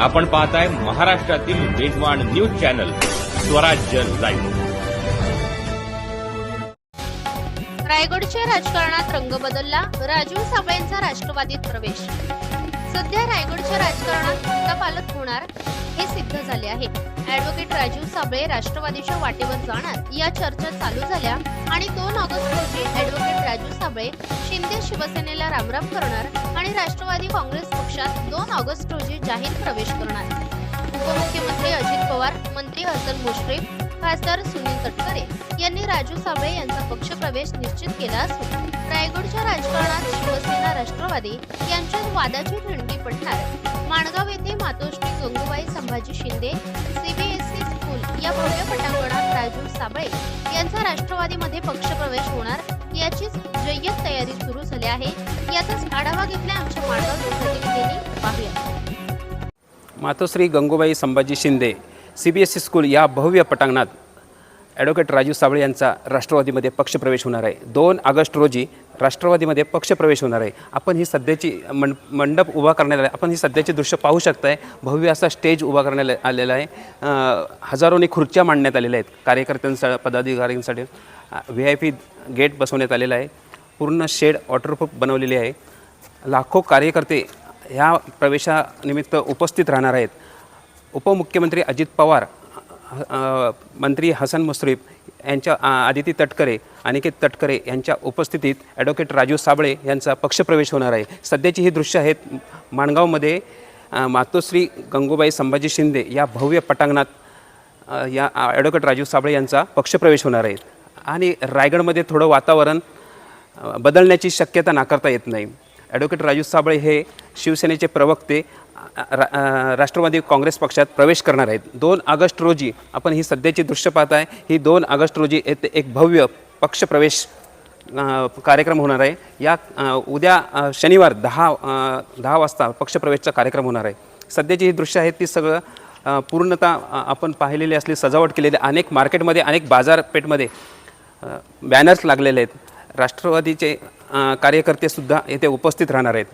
आपण पाहताय महाराष्ट्रातील वेगवान न्यूज चॅनल स्वराज्य लाईव्ह. रायगडच्या राजकारणात रंग बदलला राजू साबळेंचा राष्ट्रवादीत प्रवेश. सध्या रायगडच्या राजकारणात पालक होणार? हे आहे. ऍडव्होकेट राजीव साबळे राष्ट्रवादीच्या वाटेवर जाणार या चर्चा चालू झाल्या आणि दोन ऑगस्ट रोजी ऍडव्होकेट राजू साबळे शिंदे शिवसेनेला रामराम करणार आणि राष्ट्रवादी काँग्रेस पक्षात दोन ऑगस्ट रोजी जाहीर प्रवेश करणार. उपमुख्यमंत्री अजित पवार मंत्री हसन मुश्रीफ खासदार सुनील तटकरे यांनी राजू साबळे यांचा पक्षप्रवेश निश्चित केला असून रायगडच्या राजकारणात शिवसेना राष्ट्रवादी यांच्यात वादाची ठिणगी पडणार. माणगाव येथे मातोश्री गंगूबाई संभाजी शिंदे सीबीएसई स्कूल या भव्य पटांगणात राजू साबळे यांचा राष्ट्रवादीमध्ये पक्षप्रवेश होणार याचीच जय्यत तयारी सुरू झाली आहे. याचाच आढावा घेतला आमच्या माणगाव प्रतिनिधींनी. पाहूया. Matoshri Gangubai Sambhaji Shinde C B S E school या भव्य पटांगणात ॲडव्होकेट राजू साबळे यांचा राष्ट्रवादीमध्ये पक्षप्रवेश होणार आहे. दोन ऑगस्ट रोजी राष्ट्रवादीमध्ये पक्षप्रवेश होणार आहे. आपण ही सध्याची मंड मंडप उभा करण्यात आला आहे आपण ही सध्याची दृश्य पाहू शकताय. भव्य असा स्टेज उभा करण्यात आलेला आहे. हजारोनी खुर्च्या मांडण्यात आलेल्या आहेत. कार्यकर्त्यांसाठी पदाधिकाऱ्यांसाठी व्ही आय पी गेट बसवण्यात आलेला आहे. पूर्ण शेड वॉटरप्रूफ बनवलेली आहे. लाखो कार्यकर्ते ह्या प्रवेशानिमित्त उपस्थित राहणार आहेत. उपमुख्यमंत्री अजित पवार मंत्री हसन मुश्रीफ यांच्या आदिती तटकरे अनिकेत तटकरे यांच्या उपस्थितीत ॲडव्होकेट राजू साबळे यांचा पक्षप्रवेश होणार आहे. सध्याची ही दृश्य आहेत माणगावमध्ये मातोश्री गंगूबाई संभाजी शिंदे या भव्य पटांगणात या ॲडव्होकेट राजू साबळे यांचा पक्षप्रवेश होणार आहे. आणि रायगडमध्ये थोडं वातावरण बदलण्याची शक्यता नाकारता येत नाही. ॲडव्होकेट राजू साबळे हे शिवसेनेचे प्रवक्ते रा- राष्ट्रवादी काँग्रेस पक्षात प्रवेश करणार आहेत. दोन ऑगस्ट रोजी आपण ही सध्याची दृश्य पाहत आहे ही दोन ऑगस्ट रोजी येथे एक भव्य पक्षप्रवेश कार्यक्रम होणार आहे. या उद्या शनिवार दहा दहा वाजता पक्षप्रवेशचा कार्यक्रम होणार आहे. सध्याची ही दृश्य आहेत ती सगळं पूर्णतः आपण पाहिलेली असली सजावट केलेली अनेक मार्केटमध्ये अनेक बाजारपेठमध्ये बॅनर्स लागलेले आहेत. राष्ट्रवादीचे कार्यकर्तेसुद्धा येथे उपस्थित राहणार आहेत.